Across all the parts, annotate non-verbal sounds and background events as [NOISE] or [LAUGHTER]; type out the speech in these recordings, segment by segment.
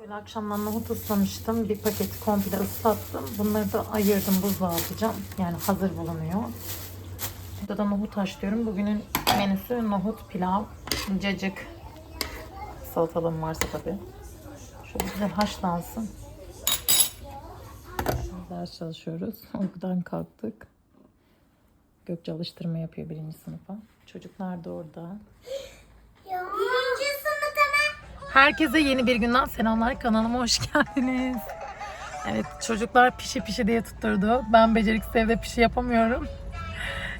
Böyle akşamdan nohut ıslamıştım. Bir paket komple ıslattım. Bunları da ayırdım buzluğa atacağım. Yani hazır bulunuyor. Burada da nohut haşlıyorum. Bugünün menüsü nohut, pilav, cacık. Salatalığım varsa tabii. Şöyle güzel haşlansın. Ders çalışıyoruz. [LAUGHS] Uykudan kalktık. Gökçe alıştırma yapıyor birinci sınıfa. Çocuklar da orada. Herkese yeni bir günden selamlar. Kanalıma hoş geldiniz. Evet çocuklar pişi pişi diye tutturdu. Ben beceriksiz evde pişi yapamıyorum.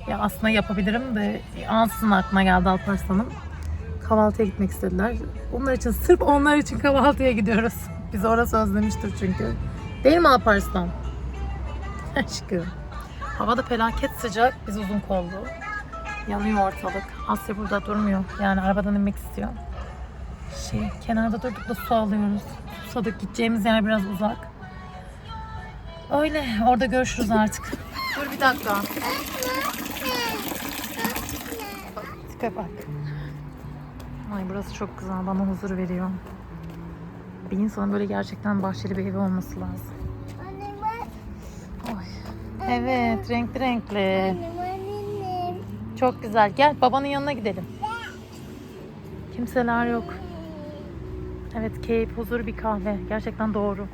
Ya aslında yapabilirim de ansızın aklına geldi Alparslan'ın. Kahvaltıya gitmek istediler. Onlar için sırf onlar için kahvaltıya gidiyoruz. Biz orası özlemiştir çünkü. Değil mi Alparslan? Aşkım. Havada felaket sıcak. Biz uzun kollu. Yanıyor ortalık. Asya burada durmuyor. Yani arabadan inmek istiyor şey kenarda durduk da su alıyoruz. Susadık gideceğimiz yer biraz uzak. Öyle orada görüşürüz artık. Dur bir dakika. Tipe bak. Ay burası çok güzel bana huzur veriyor. Bir insanın böyle gerçekten bahçeli bir evi olması lazım. Oy. Evet renkli renkli. Çok güzel. Gel babanın yanına gidelim. Kimseler yok. Evet keyif, huzur bir kahve. Gerçekten doğru.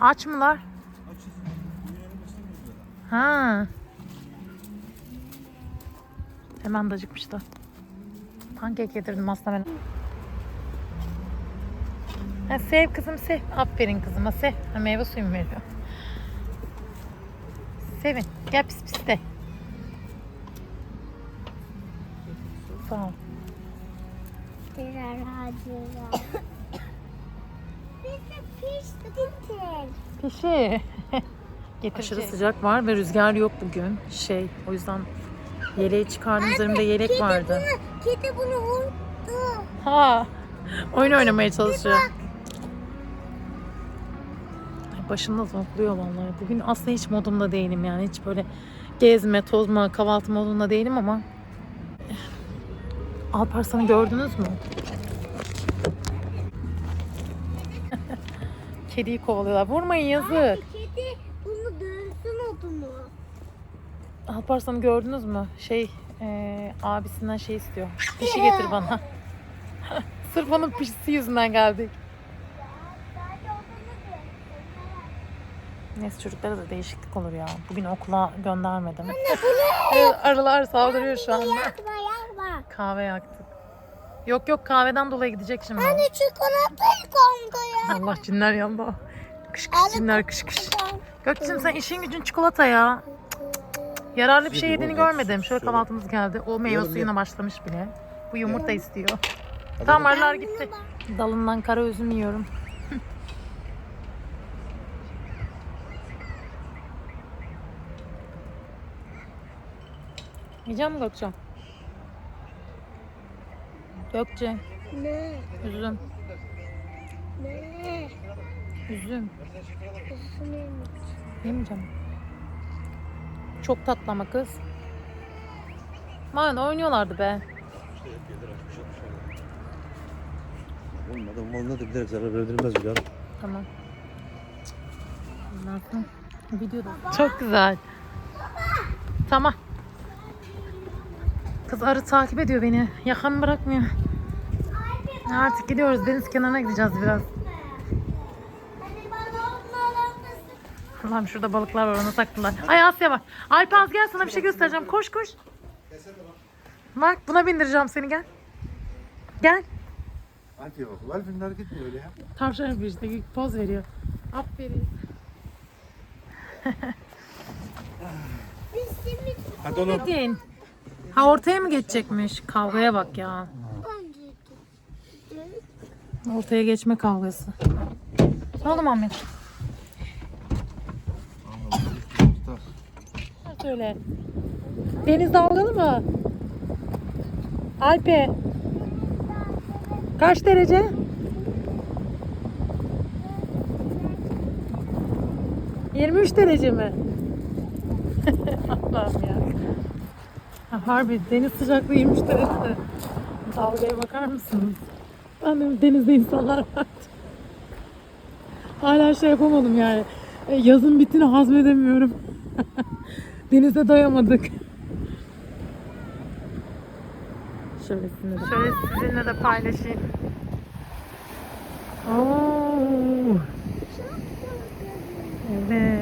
Aç mılar? Ha. Hemen de acıkmıştı. Pankek yedirdim aslında ben. Ha, sev kızım sev. Aferin kızıma sev. Ha, meyve suyu mu veriyor? Sevin. Gel pis pis de. Sağ ol. De piştik. Pişi. [LAUGHS] Aşırı sıcak var ve rüzgar yok bugün. Şey, o yüzden yeleği çıkardım. Üzerimde yelek vardı. Kedi bunu vurdu. Ha. Oyun oynamaya çalışıyor. Ay, Başımda zonkluyor vallahi. Bugün aslında hiç modumda değilim yani. Hiç böyle gezme, tozma, kahvaltı modunda değilim ama Alparslan'ı gördünüz mü? Kediyi kovalıyorlar. Vurmayın yazık. Kedi bunu dövsün odunu. Alparslan'ı gördünüz mü? Şey, eee, abisinden şey istiyor. Pişi getir bana. [LAUGHS] Sırf onun pişisi yüzünden geldik. Neyse çocuklara da değişiklik olur ya. Bugün okula göndermedim. Evet, [LAUGHS] arılar saldırıyor şu anda. Kahve yaktık. Yok yok kahveden dolayı gidecek şimdi. Anne çikolatayı kanka ya. Allah cinler yanında. Kış kış cinler kış kış. Gökçe'cim sen işin gücün çikolata ya. Yararlı bir şey yediğini görmedim. Şöyle kahvaltımız geldi. O meyve suyuna başlamış bile. Bu yumurta istiyor. Tamam arılar gitti. Dalından kara üzüm yiyorum. [LAUGHS] Yiyeceğim mi Gökçe? Gökçe, Ne? üzüm, Ne? üzüm. Üstüne Yemeyeceğim. Çok tatlı ama kız. Man oynuyorlardı be. Oğlum adam malına da bilerek zarar verdirmez bile. Tamam. Sonra videoda. Çok güzel. Tamam. Kız arı takip ediyor beni. Yakan bırakmıyor. Artık gidiyoruz. Deniz kenarına gideceğiz biraz. Allah'ım şurada balıklar var ona taktılar. Ay Asya var. Alpaz gel sana bir şey göstereceğim. Koş koş. Bak buna bindireceğim seni gel. Gel. Alfie bak. Alfie'nin hareketi mi öyle ya? Tavşan yapıyor işte. Poz veriyor. Aferin. Hadi oğlum. Gidin. Ha ortaya mı geçecekmiş? Kavgaya bak ya. Ortaya geçme kavgası. Ne oldu Muhammed? Söyle. Deniz dalgalı mı? Alpe. Kaç derece? Yirmi üç derece mi? [LAUGHS] Allah'ım ya. Ha, harbi deniz sıcaklığı 23 derece. Dalgaya bakar mısınız? Ben de denizde insanlar vardı. Hala şey yapamadım yani. E, Yazın bittiğini hazmedemiyorum. [LAUGHS] Denize doyamadık. Şöyle sizinle de, Şöyle sizinle de paylaşayım. Oo. Evet.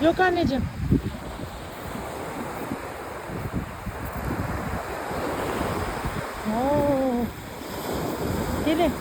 Yok anneciğim. Oo. Gelin.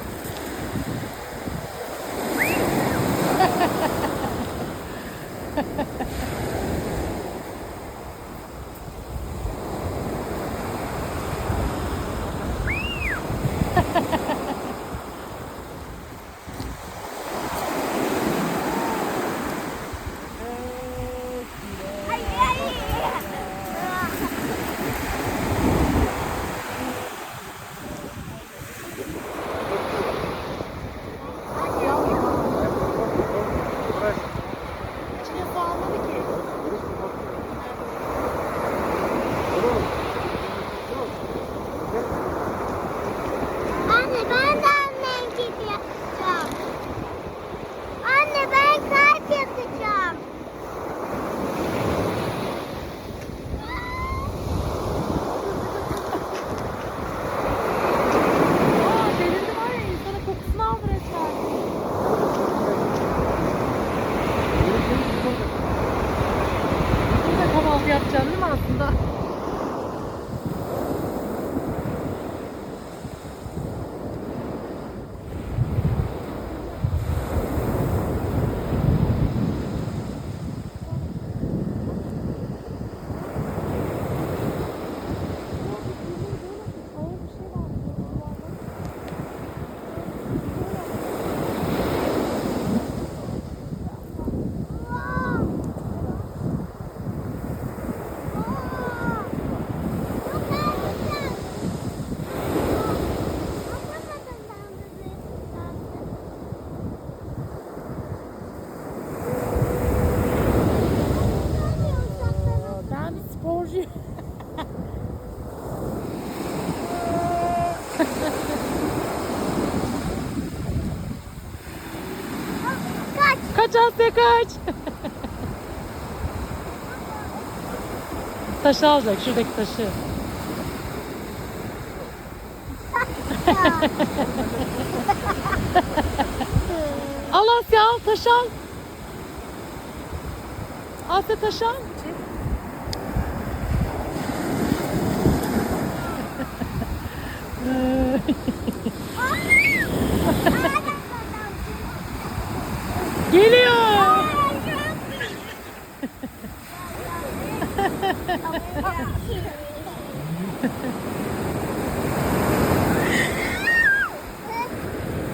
Kaç. Asya kaç. taşı alacak şuradaki taşı. [LAUGHS] al Asya al taş al. Asya taş al. Geliyor. [LAUGHS]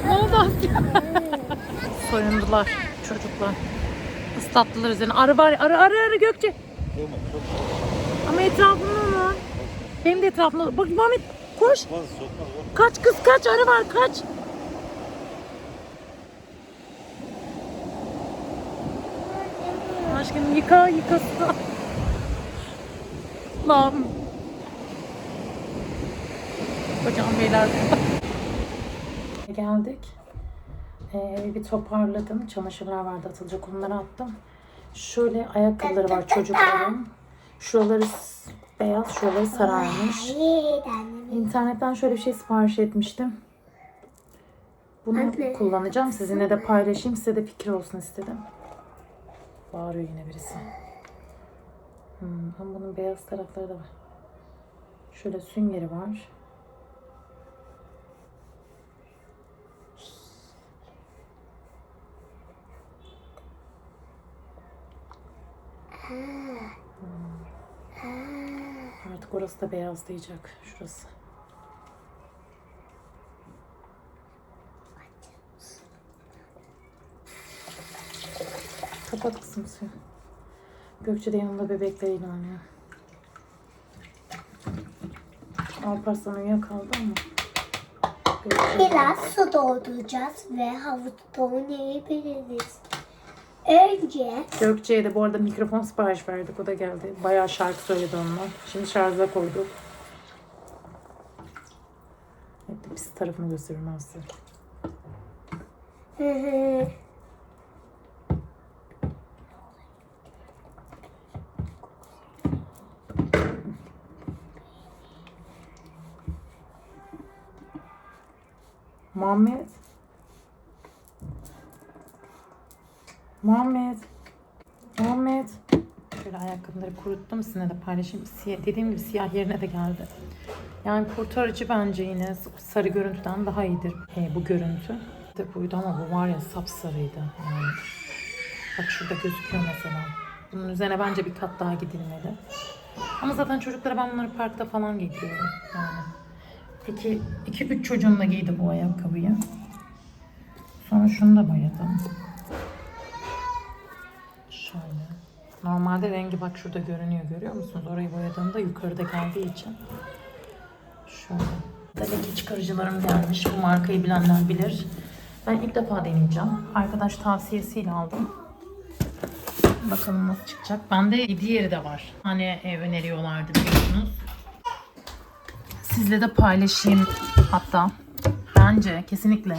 Ne oldu Asya? Soyundular çocuklar. Islattılar üzerine. Arı var. Arı arı arı Gökçe. Ama etrafında mı? Benim de etrafımda. Bak Muhammed koş. Kaç kız kaç arı var kaç. Aşkım yıka yıkasın. Lan. [LAUGHS] Hocam beyler. Geldik. Ee, bir toparladım. Çamaşırlar vardı atılacak onları attım. Şöyle ayakkabıları var çocukların. Şuraları beyaz, şuraları sararmış. İnternetten şöyle bir şey sipariş etmiştim. Bunu kullanacağım. Sizinle de paylaşayım. Size de fikir olsun istedim. Bağırıyor yine birisi. Hmm, bunun beyaz tarafları da var. Şöyle süngeri var. Orası da beyazlayacak. Şurası. Kapat kızım suyu. Gökçe de yanında bebekleriyle oynuyor. Alparslan uyuyakaldı ama. Biraz su dolduracağız ve havuzda oynayabiliriz. Önce Gökçe'ye de bu arada mikrofon sipariş verdik. O da geldi. Bayağı şarkı söyledi onunla. Şimdi şarja koyduk. Hep de pis tarafını gösteriyorum ben size. Hı hı. Muhammed. Muhammed. Muhammed. Şöyle ayakkabıları kuruttum sizinle de paylaşayım. Siyah, dediğim gibi siyah yerine de geldi. Yani kurtarıcı bence yine sarı görüntüden daha iyidir e, bu görüntü. De buydu ama bu var ya sapsarıydı. Yani. Bak şurada gözüküyor mesela. Bunun üzerine bence bir kat daha gidilmeli. Ama zaten çocuklara ben bunları parkta falan giydiriyorum. Yani. Peki 2-3 çocuğum da giydi bu ayakkabıyı. Sonra şunu da boyadım. Şöyle. Normalde rengi bak şurada görünüyor görüyor musunuz? Orayı boyadığımda yukarıda geldiği için. Şöyle. Leke çıkarıcılarım gelmiş. Bu markayı bilenler bilir. Ben ilk defa deneyeceğim. Arkadaş tavsiyesiyle aldım. Bakalım nasıl çıkacak. Bende diğeri de var. Hani e, öneriyorlardı biliyorsunuz. Sizle de paylaşayım hatta. Bence kesinlikle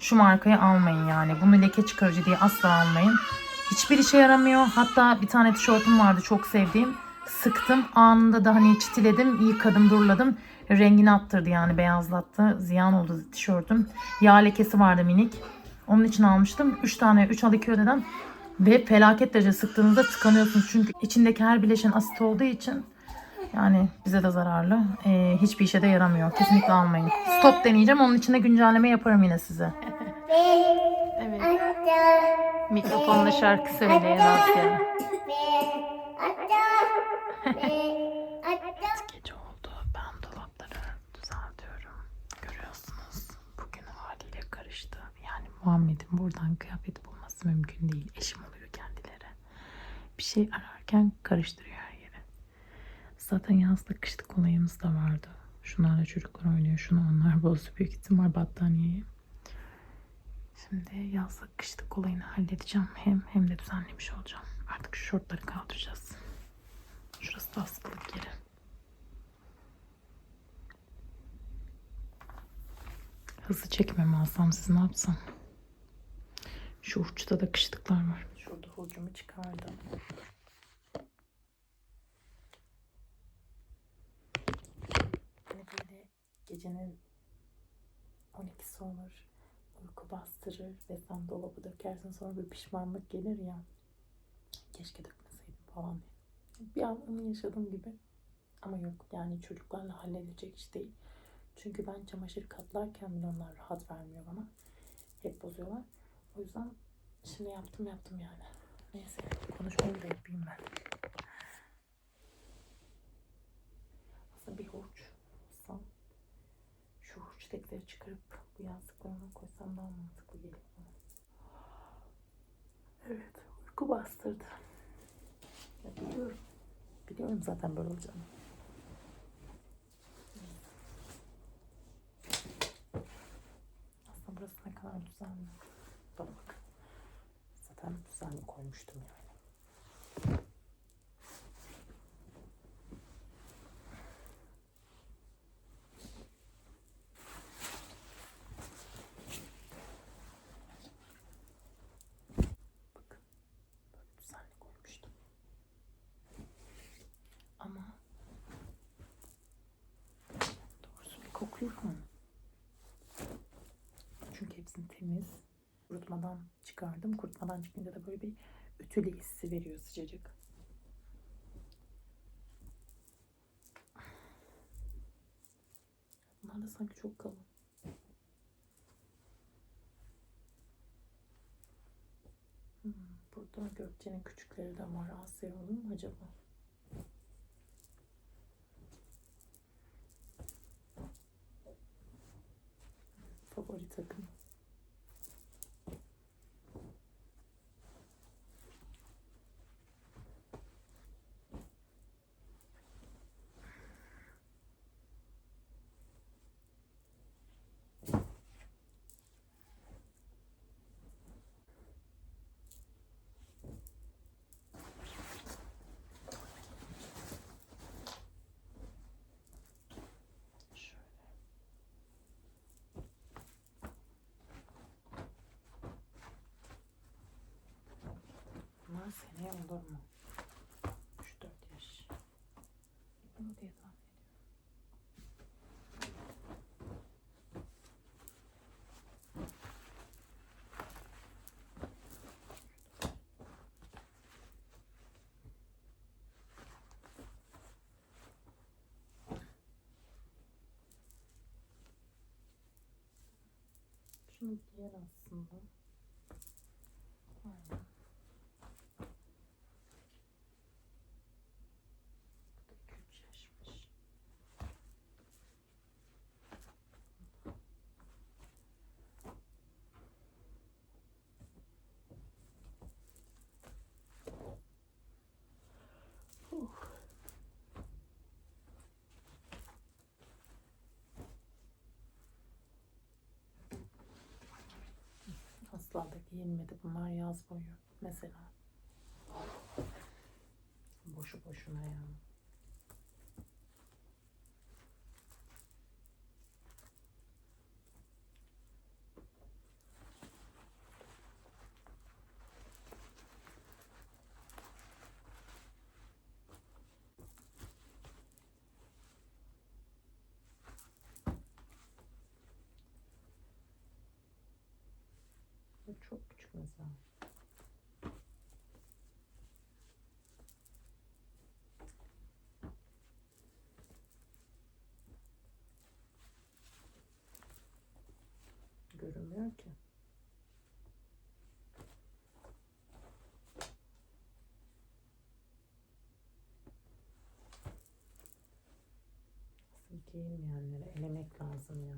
şu markayı almayın yani. Bunu leke çıkarıcı diye asla almayın. Hiçbir işe yaramıyor. Hatta bir tane tişörtüm vardı çok sevdiğim. Sıktım. Anında da hani çitiledim, yıkadım, durladım. Rengini attırdı yani beyazlattı. Ziyan oldu tişörtüm. Yağ lekesi vardı minik. Onun için almıştım. 3 tane 3 al 2 ödeden. Ve felaket derece sıktığınızda tıkanıyorsunuz. Çünkü içindeki her bileşen asit olduğu için yani bize de zararlı. Ee, hiçbir işe de yaramıyor. Kesinlikle almayın. Stop deneyeceğim. Onun için de güncelleme yaparım yine size. Evet. Mikrofonla şarkı söyleyen Asya. Gece oldu. Ben dolapları düzeltiyorum. Görüyorsunuz. Bugün haliyle karıştı. Yani Muhammed'in buradan kıyafet bulması mümkün değil. Eşim oluyor kendileri. Bir şey ararken karıştırıyor her yeri. Zaten yazlık kışlık olayımız da vardı. Şunlarla çocuklar oynuyor. Şunu onlar bozdu. Büyük ihtimal battaniyeyi. Şimdi yazlık kışlık olayını halledeceğim. Hem hem de düzenlemiş olacağım. Artık şu şortları kaldıracağız. Şurası da askılık yeri. Hızlı çekmemi alsam siz ne yapsam? Şu uçta da kışlıklar var. Şurada hurcumu çıkardım. Hani böyle gecenin 12'si olur. Uyku bastırır ve sen dolabı dökersin sonra bir pişmanlık gelir ya. Keşke dökmeseydim falan diye. Bir an onu yaşadığım gibi. Ama yok yani çocuklarla halledilecek iş değil. Çünkü ben çamaşır katlarken bile onlar rahat vermiyor bana. Hep bozuyorlar. O yüzden şimdi yaptım yaptım yani. Neyse konuşmayı da yapayım ben. Aslında bir hurç alsam şu hurçtakileri çıkarıp bu yazdıklarına koysam daha mantıklı geliyor bana. Evet uyku bastırdı. Ya biliyorum. Biliyorum zaten böyle olacağını. Aslında burası ne kadar düzenli. Bana bak. Zaten düzenli koymuştum yani. Bakın. Böyle düzenli koymuştum. Ama doğrusu bir koku yok mu? Çünkü hepsini temiz. Kurutmadan çıkardım. Kurutmadan çıkınca da böyle bir ütülü hissi veriyor sıcacık. Bunlar da sanki çok kalın. Hmm, burada Gökçe'nin küçükleri de var. Asya olur mu acaba? Favori takım. Ne olur mu? 3-4 yaş. Olur diye tahmin. Şunu giyer aslında. Aynen. Bu da 2-3 yaşmış. Huh. Asla da giyilmedi. Bunlar yaz boyu. Mesela. Boşu boşuna ya. Bu çok küçük mesela. Görünmüyor ki. Asıl giyinmeyenleri elemek lazım ya.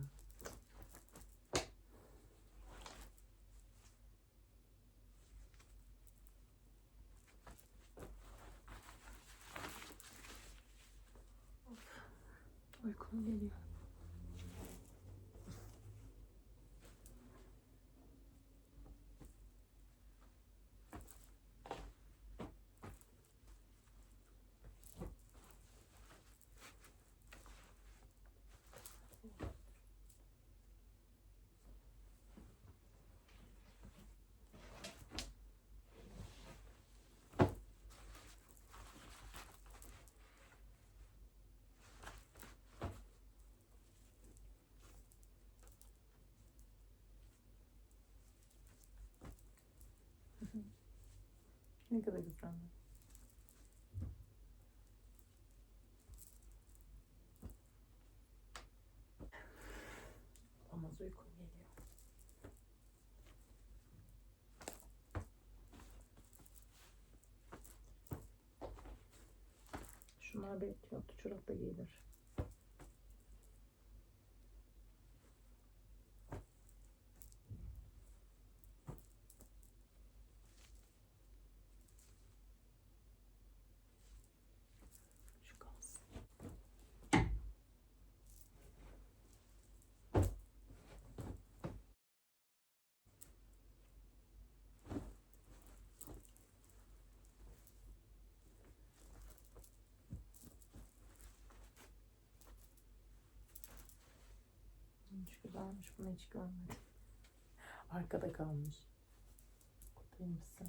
Uykum geliyor. Ne kadar güzel. Namaz uykum geliyor. Şunlar belki yoktu. Çorap da giyilir. Güzelmiş. Bunu hiç görmedim. [LAUGHS] Arkada kalmış. Kutayım mısın?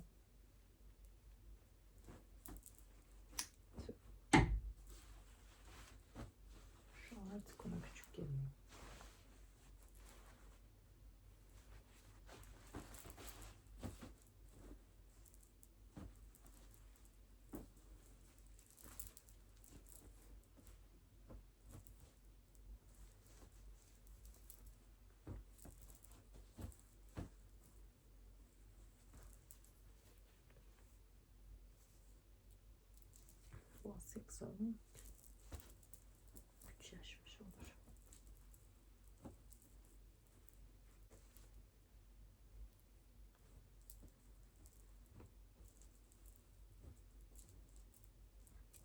Şu artık ona küçük geliyor. Bu Asekson'un 3 yaşmış olur.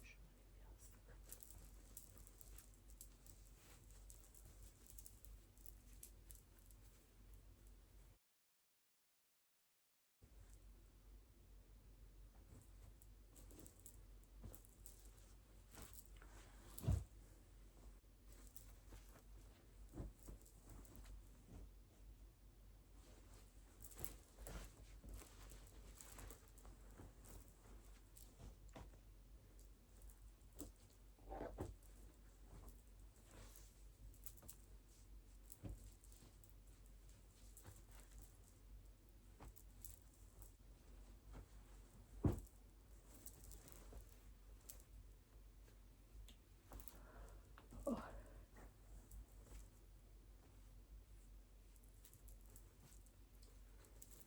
Şöyle bir yastık.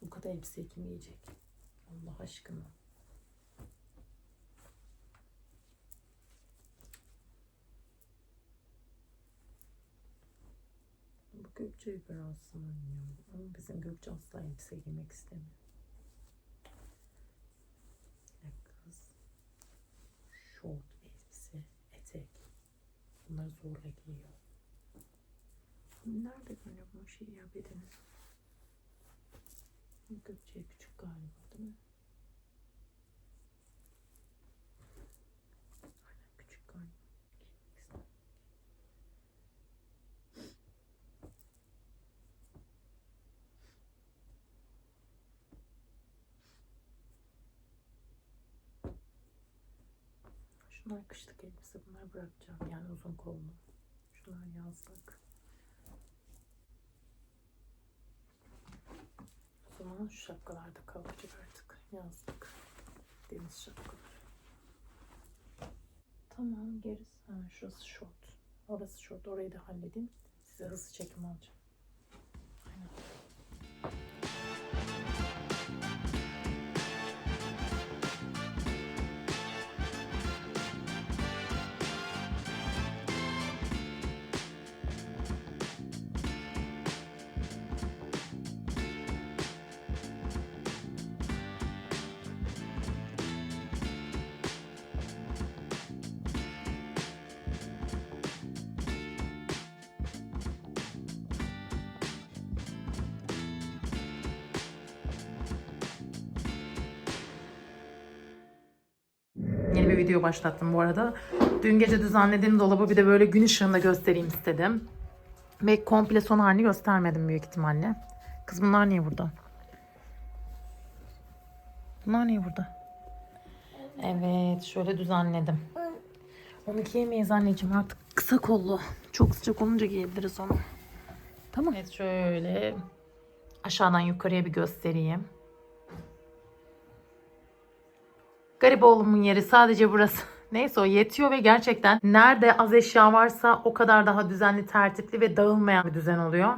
Şort elbise kim giyecek? Allah aşkına. Bu Gökçe Yüperası'nın ya. Ama bizim Gökçe asla elbise giymek istemiyor. Kız. Şort, elbise, etek. Bunları zorla giyiyor. Nerede görüyor bu şey ya bedeni? Gökçe'ye küçük galiba değil mi? Aynen küçük galiba. Şunlar kışlık elbise. Bunları bırakacağım. Yani uzun kollu. Şunlar yazlık. Zaman şu şapkalar da kalacak artık. Yazlık. Deniz şapkaları. Tamam gerisi. Ha, şurası short. Orası short. Orayı da halledeyim. Size hızlı çekim alacağım. Aynen. Yeni bir video başlattım bu arada. Dün gece düzenlediğim dolabı bir de böyle gün ışığında göstereyim istedim. Ve komple son halini göstermedim büyük ihtimalle. Kız bunlar niye burada? Bunlar niye burada? Evet şöyle düzenledim. Onu giyemeyiz anneciğim artık kısa kollu. Çok sıcak olunca giyebiliriz onu. Tamam. Evet şöyle aşağıdan yukarıya bir göstereyim. Garip oğlumun yeri sadece burası. [LAUGHS] Neyse o yetiyor ve gerçekten nerede az eşya varsa o kadar daha düzenli, tertipli ve dağılmayan bir düzen oluyor.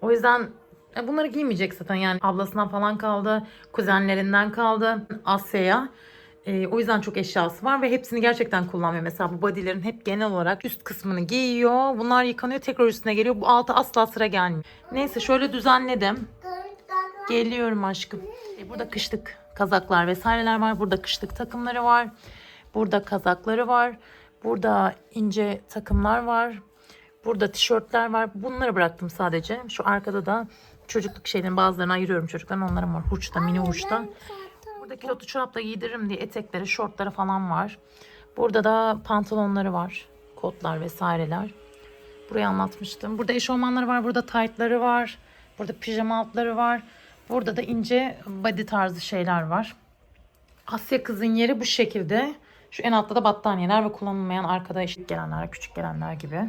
O yüzden e, bunları giymeyecek zaten yani ablasından falan kaldı, kuzenlerinden kaldı, Asya'ya. E, o yüzden çok eşyası var ve hepsini gerçekten kullanmıyor. Mesela bu bodylerin hep genel olarak üst kısmını giyiyor. Bunlar yıkanıyor tekrar üstüne geliyor. Bu altı asla sıra gelmiyor. Neyse şöyle düzenledim. Geliyorum aşkım. E, burada kışlık kazaklar vesaireler var. Burada kışlık takımları var. Burada kazakları var. Burada ince takımlar var. Burada tişörtler var. Bunları bıraktım sadece. Şu arkada da çocukluk şeylerin bazılarını ayırıyorum çocukların. Onların var. Hurçta, mini hurçta. Burada kilotu çorapla giydiririm diye etekleri, şortları falan var. Burada da pantolonları var. Kotlar vesaireler. Burayı anlatmıştım. Burada eşofmanları var. Burada taytları var. Burada pijama altları var. Burada da ince body tarzı şeyler var. Asya kızın yeri bu şekilde. Şu en altta da battaniyeler ve kullanılmayan arkada işte gelenler, küçük gelenler gibi.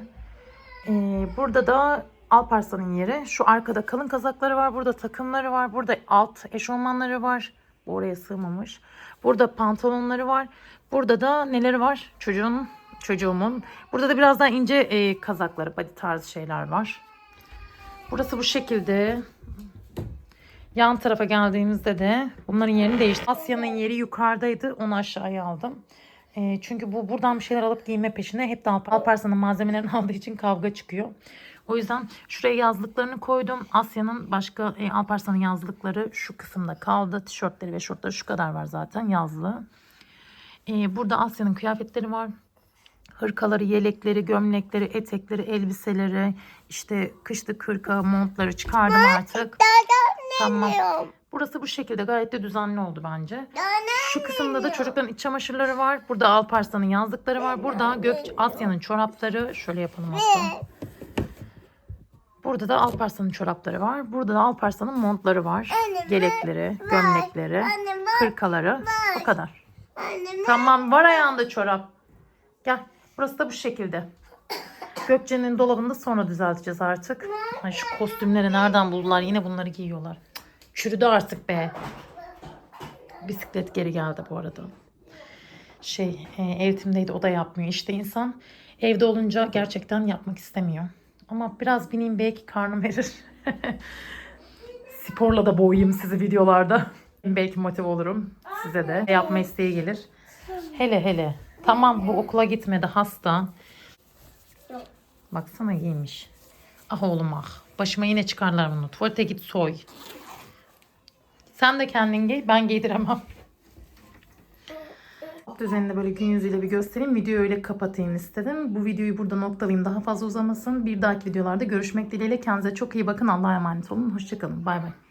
Ee, burada da Alparslan'ın yeri. Şu arkada kalın kazakları var. Burada takımları var. Burada alt eşofmanları var. Oraya sığmamış. Burada pantolonları var. Burada da neleri var? Çocuğun, çocuğumun. Burada da biraz daha ince e, kazakları, body tarzı şeyler var. Burası bu şekilde. Yan tarafa geldiğimizde de bunların yerini değişti. Asya'nın yeri yukarıdaydı. Onu aşağıya aldım. E, çünkü bu buradan bir şeyler alıp giyme peşinde hep de Alp- Alparslan'ın malzemelerini [LAUGHS] aldığı için kavga çıkıyor. O yüzden şuraya yazlıklarını koydum. Asya'nın başka e, Alparslan'ın yazlıkları şu kısımda kaldı. Tişörtleri ve şortları şu kadar var zaten yazlığı. E, burada Asya'nın kıyafetleri var. Hırkaları, yelekleri, gömlekleri, etekleri, elbiseleri, işte kışlık hırka, montları çıkardım artık. Tamam. Burası bu şekilde gayet de düzenli oldu bence. Şu kısımda da çocukların iç çamaşırları var. Burada Alparslan'ın yazlıkları var. Burada Gök Asya'nın çorapları. Şöyle yapalım hatta. Burada da Alparslan'ın çorapları var. Burada da Alparslan'ın montları var. Yelekleri, gömlekleri, hırkaları. O kadar. Tamam var ayağında çorap. Gel. Burası da bu şekilde. Gökçe'nin dolabını da sonra düzelteceğiz artık. Ay şu kostümleri nereden buldular? Yine bunları giyiyorlar. Çürüdü artık be. Bisiklet geri geldi bu arada. Şey e, eğitimdeydi o da yapmıyor. İşte insan evde olunca gerçekten yapmak istemiyor. Ama biraz bineyim belki karnım verir. [LAUGHS] sporla da boğayım sizi videolarda. Belki motive olurum size de. Yapma isteği gelir. Hele hele. Tamam bu okula gitmedi hasta. Baksana giymiş. Ah oğlum ah. Başıma yine çıkarlar bunu. Tuvalete git soy. Sen de kendin giy. Ben giydiremem. Alt düzeninde böyle gün yüzüyle bir göstereyim. Videoyu öyle kapatayım istedim. Bu videoyu burada noktalayayım. Daha fazla uzamasın. Bir dahaki videolarda görüşmek dileğiyle. Kendinize çok iyi bakın. Allah'a emanet olun. Hoşçakalın. Bay bay.